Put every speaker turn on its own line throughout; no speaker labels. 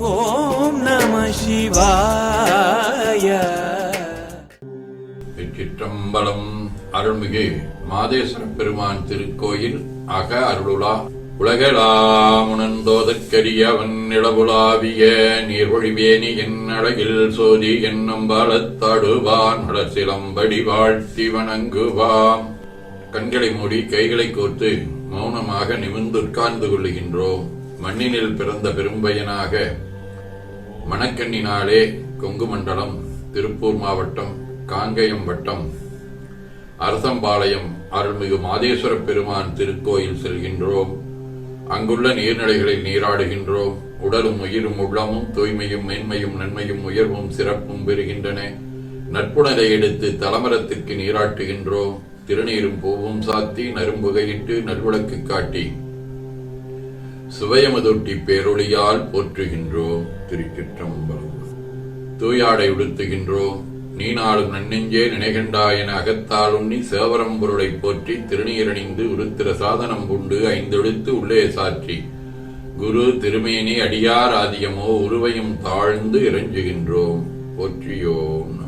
ஓம் நம சிவாய.
திருச்சிற்றம்பலம் அருள்மிகு மாதேஸ்வர பெருமான் திருக்கோயில் அக அருளுலா. உலகலாமுணந்தோதற்கரியவன் நிலவுலாவிய நீர்வழிவேணி என் அழகில் சோதி என்னும் பாலத்தாடுவான் அடசிலம்படி வாழ்த்தி வணங்குவாம். கண்களை மூடி கைகளை கோர்த்து மௌனமாக நிமிர்ந்து உட்கார்ந்து கொள்ளுகின்றோம். மண்ணினில் பிறந்த பெரும்பயனாக மணக்கண்ணினாலே கொங்கு மண்டலம் திருப்பூர் மாவட்டம் காங்கயம் வட்டம். அரசம்பாளையம் அருள்மிகு மாதேஸ்வர பெருமான் திருக்கோயில் செல்கின்றோம். அங்குள்ள நீர்நிலைகளில் நீராடுகின்றோம். உடலும் உயிரும் உள்ளமும் தூய்மையும் மேன்மையும் நன்மையும் உயர்வும் சிறப்பும் பெறுகின்றன. நட்புணரை எடுத்து தலமரத்திற்கு நீராட்டுகின்றோம். திருநீரும் பூவும் சாத்தி நரும்புகையிட்டு நல்விளக்கு காட்டி சுவயமதொட்டி பேரொளியால் போற்றுகின்றோம் திருச்சிற்றம்பலம் தூயாடை உடுத்துகின்றோம் நீ நாளும் நன்னெஞ்சே நினைகண்டாய் என நீ சேவரம்பொருளை போற்றி திருநீரணிந்து உருத்திர சாதனம் கொண்டு ஐந்தெழுத்து உள்ளே சாற்றி. குரு திருமேனி அடியார் ஆதியமோ உருவையும் தாழ்ந்து இறைஞ்சுகின்றோம் போற்றியோம்.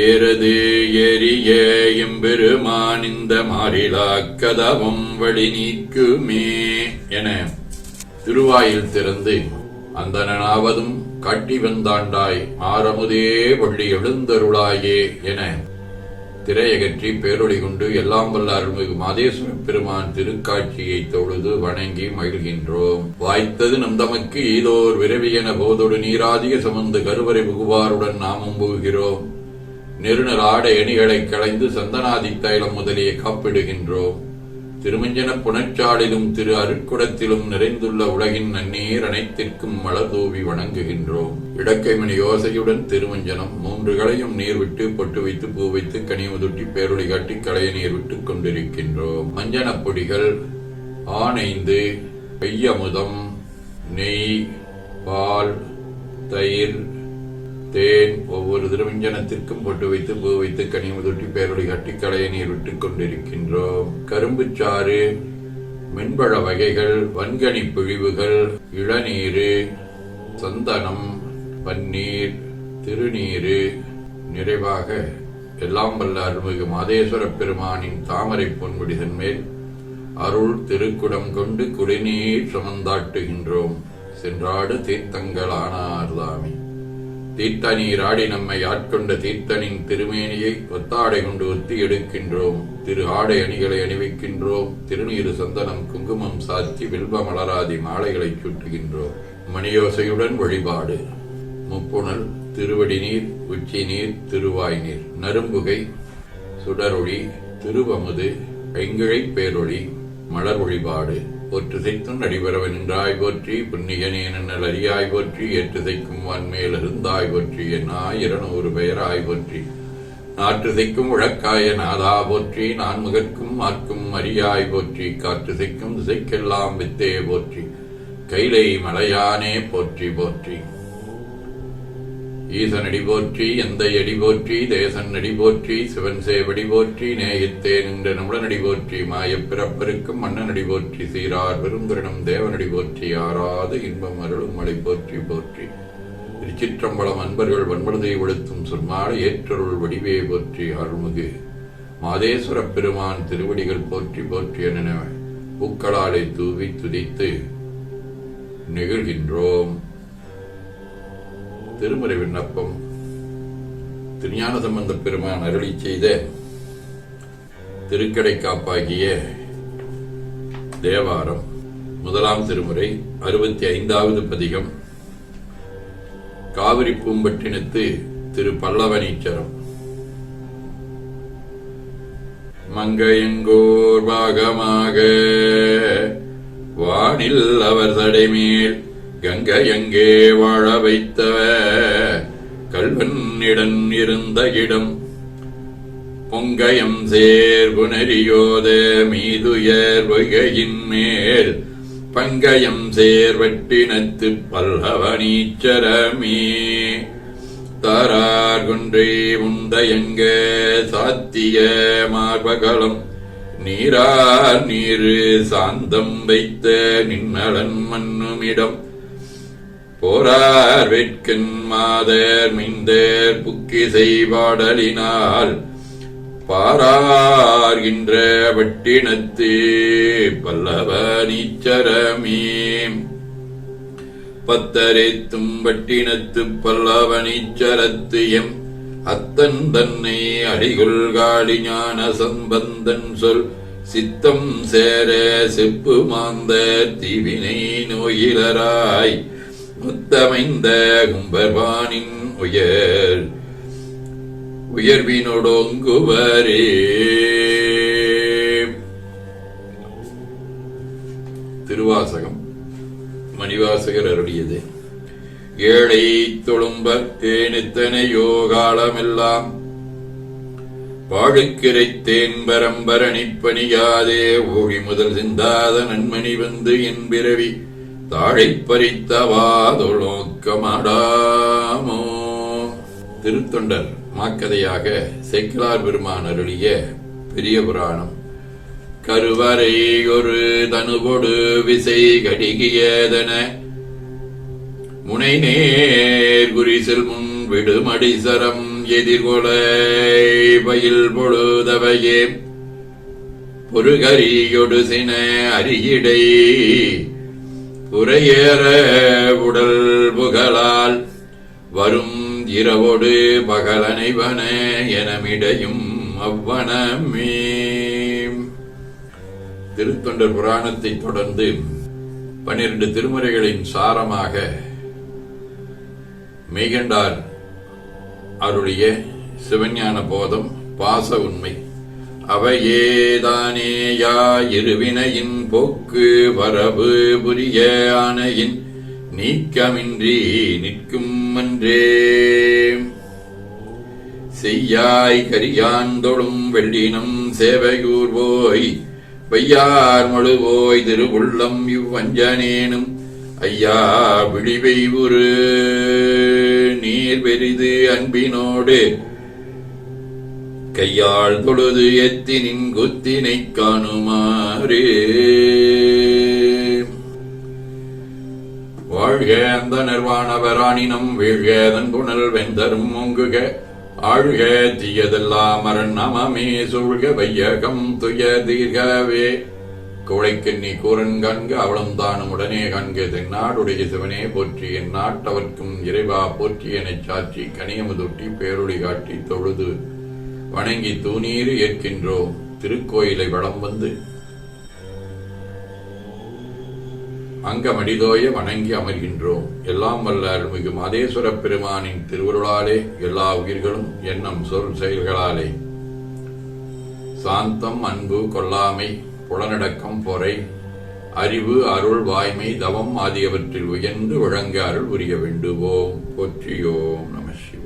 ஏறது எரிய எம்பெருமான் இந்த மாறிலா கதவம் வழி நீக்குமே என திருவாயில் திறந்து அந்தனாவதும் கட்டி வந்தாண்டாய் ஆரமுதே வள்ளி எழுந்தருளாயே என திரையகற்றி பேரொழி கொண்டு எல்லாம் வல்ல அருள்மிகு மாதேஸ்வர பெருமான் திருக்காட்சியை தொழுது வணங்கி மகிழ்கின்றோம். வாய்த்தது நம் தமக்கு ஈதோர் விரவியன போதோடு நீராதிக சுமந்து கருவறை புகுவாருடன் நாமும் புகுகிறோம். நெருநர் ஆடை களைந்து சந்தனாதி தைலம் முதலிய காப்பிடுகின்றோம் திருமஞ்சன புனச்சாலிலும் திரு அருட்குடத்திலும் நிறைந்துள்ள உலகின் நன்னீர் அனைத்திற்கும் மலர் தூவி வணங்குகின்றோம் இடக்கைமணி யோசையுடன் திருமஞ்சனம் மூன்று களையும் நீர் விட்டு பொட்டு வைத்து பூ வைத்து கனிமுதுட்டி பேரொளி காட்டி களைய நீர் விட்டுக் கொண்டிருக்கின்றோம் மஞ்சனப் பொடிகள் ஆனைந்து கையமுதம் நெய் பால் தயிர் தேன் ஒவ்வொரு திருவிஞ்சனத்திற்கும் பொட்டு வைத்து பூ வைத்து கனிமுதுட்டி பேரொழி கட்டி கலையை நீர் விட்டு கொண்டிருக்கின்றோம். கரும்புச்சாறு மென்பழ வகைகள் வன்கனி பிழிவுகள் இளநீரு சந்தனம் பன்னீர் திருநீரு நிறைவாக எல்லாம் வல்ல அருள்மிகு மாதேஸ்வர பெருமானின் தாமரை பொன்முடிதன் மேல் அருள் திருக்குடம் கொண்டு குடிநீர் சுமந்தாட்டுகின்றோம். சென்றாடு தீர்த்தங்களானார்தாமே தீர்த்த ஆடி நம்மை ஆட்கொண்ட தீர்த்தனின் திருமேனியை ஒத்தாடை கொண்டு ஒத்தி எடுக்கின்றோம். திரு ஆடை அணிகளை அணிவிக்கின்றோம். திருநீரு சந்தனம் குங்குமம் சாத்தி வில்வ மலராதி மாலைகளை சுட்டுகின்றோம். மணியோசையுடன் வழிபாடு. முப்புணல் திருவடி நீர் உச்சி நீர் திருவாய் நீர். நரும்புகை சுடரொளி திருவமுது ஐங்கிழை பேரொளி மலர் வழிபாடு. ஒற்றுசைத்தும் நடிபரவ நின்றாய் போற்றி புண்ணியனே நன்னல் அறியாய் போற்றி ஏற்றுசைக்கும் வன்மேல் இருந்தாய் போற்றி என்னாய் இருநூறு பெயராய் போற்றி. நாற்றுசைக்கும் உழக்காய நாதா போற்றி நான் முகற்கும் மார்க்கும் அறியாய் போற்றி காற்றுசைக்கும் திசைக்கெல்லாம் வித்தே போற்றி. கைலை மலையானே போற்றி போற்றி. ஈசன் அடி போற்றி எந்த அடி போற்றி தேசன் அடி போற்றி சிவன் சேவடி போற்றி நேயத்தே நின்ற நமுடனடி போற்றி மாயப்பிறப்பருக்கும் மன்னன் அடி போற்றி சீரார் பெருந்துரணம் தேவனடி போற்றி ஆறாது இன்பம் அருளும் மலை போற்றி போற்றி. திருச்சிற்றம்பலம் அன்பர்கள் வன்மனதை ஒழுத்தும் சொன்மாலை ஏற்றருள் வடிவே போற்றி அருள்மிகு மாதேஸ்வரப் பெருமான் திருவடிகள் போற்றி போற்றி என பூக்களாலை தூவி துதித்து நிகழ்கின்றோம். திருமுறை விண்ணப்பம். திருஞான சம்பந்த பெருமான் அருளி செய்த திருக்கடை காப்பாகிய தேவாரம் முதலாம் திருமுறை அறுபத்தி ஐந்தாவது பதிகம். காவிரி பூம்பட்டினத்து திரு பல்லவனீச்சரம் மங்கையங்கோர் பாகமாக வானில் அவர் தடைமேல் கங்கையங்கே வாழ வைத்தவ? கல்வன்னிடன் இருந்த இடம். பொங்கயம் சேர் புனரியோத மீதுயர் பொய்கையின் மேல். பங்கயம் சேர்வட்டினத்து பல்லவனீச்சரமே தாரார் குன்றை உந்தயங்க சாத்திய மார்பகலம். நீரார் நீரு சாந்தம் வைத்த நின்னலன் மன்னுமிடம். போரார் வெட்கன் மாதர் மிந்தேர் புக்கி செய்வாடலினால் பாரார்கின்ற வட்டினத்து பல்லவ நீச்சரமே. பத்தரைத்தும் வட்டினத்து பல்லவ நீச்சரத்து எம் அத்தன் தன்னை அடிகுள் காளி ஞான சம்பந்தன் சொல் சித்தம் சேர செப்பு மாந்த தீவினை நோயிலராய் முத்தமைந்த கும்பர்வானின் உயர். உயர்வினொடொங்குவரே. திருவாசகம். மணிவாசகர் அருளியது. ஏழை தொழும்ப தேனித்தனை காலமெல்லாம் பாழுக்கிரைத்தேன் பரம்பரணி பணியாதே முதல் சிந்தாத நன்மணி வந்து என் பிறவி. தாழைப்பறித்தவாதொழோக்கமாடாமோ? திருத்தொண்டர் மாக்கதையாக சேக்கலார் பெருமான் அருளிய பெரிய புராணம். கருவறை ஒரு தனுபொடு விசை கடிகியதன முனை நேர் குறிசில் முன் விடுமடி சரம் எதிர்கொலை பயில் பொழுதவையே பொறுகரியொடு சின அரியிடை உரையேற உடல் புகழால் வரும் இரவோடு பகலனைவன எனமிடையும் அவ்வனமே. திருத்தொண்டர் புராணத்தை தொடர்ந்து பன்னிரண்டு திருமுறைகளின் சாரமாக மெய்கண்டார் அருளிய சிவஞான போதம் பாச உண்மை. அவையேதானேயா இருவினையின் போக்கு வரவு புரிய ஆணையின் நீக்கமின்றி நிற்கும் அன்றே. செய்யாய் கரியாந்தொழும் வெள்ளினம் சேவையூர் போய் வையார் மழுவோய் திருவுள்ளம் இவ்வஞ்சனேனும் ஐயா விழிவை ஒரு நீர் பெரிது அன்பினோடு கையாள் தொழுது எத்தினின் குத்தினை காணுமாறே. வாழ்க அந்த நிர்வாணவராணினம் வீழ்கதன் புனல் வெந்தரும் ஒங்குக ஆழ்க தீயதெல்லாம் மரண் நமமே சூழ்க வையகம் துய தீர்கவே. கோழைக்கு நீ கூறன் காண்க அவளும் தானும் உடனே காண்க. தென்னாடுடைய சிவனே போற்றி என் நாட்டவர்க்கும் இறைவா போற்றி எனச் சாட்சி கனியமுதொட்டி பேருடி காட்டி தொழுது வணங்கி தூணீர் ஏற்கின்றோம் திருக்கோயிலை வளம் வந்து. அங்கமடிதோய வணங்கி அமர்கின்றோம் எல்லாம் வல்ல அருள்மிகு மாதேஸ்வர பெருமானின் திருவருளாலே எல்லா உயிர்களும் எண்ணம் சொல் செயல்களாலே. சாந்தம் அன்பு கொல்லாமை புலனடக்கம் பொறை அறிவு அருள் வாய்மை தவம் ஆகியவற்றில் உயர்ந்து விளங்க அருள் புரிய வேண்டுவோம். போற்றியோம் நம சிவாய்.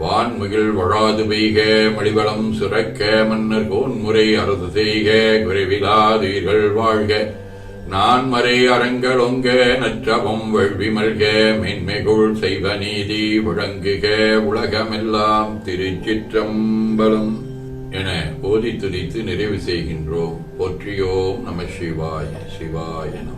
வான்முகில் வழாது பெய்க மடிவளம் சுரக்க மன்னர் கோன்முறை அரசு செய்க குறைவிலாதீர்கள் வாழ்க. நான் மறை அரங்களொங்க நற்றவம் வெள்வி மல்க மென்மைகுள் செய்வ நீதி விளங்குக உலகமெல்லாம் திருச்சிற்றம்பலம் என போதி துதித்து நிறைவு செய்கின்றோம். போற்றியோம் நம சிவாய சிவாய நம.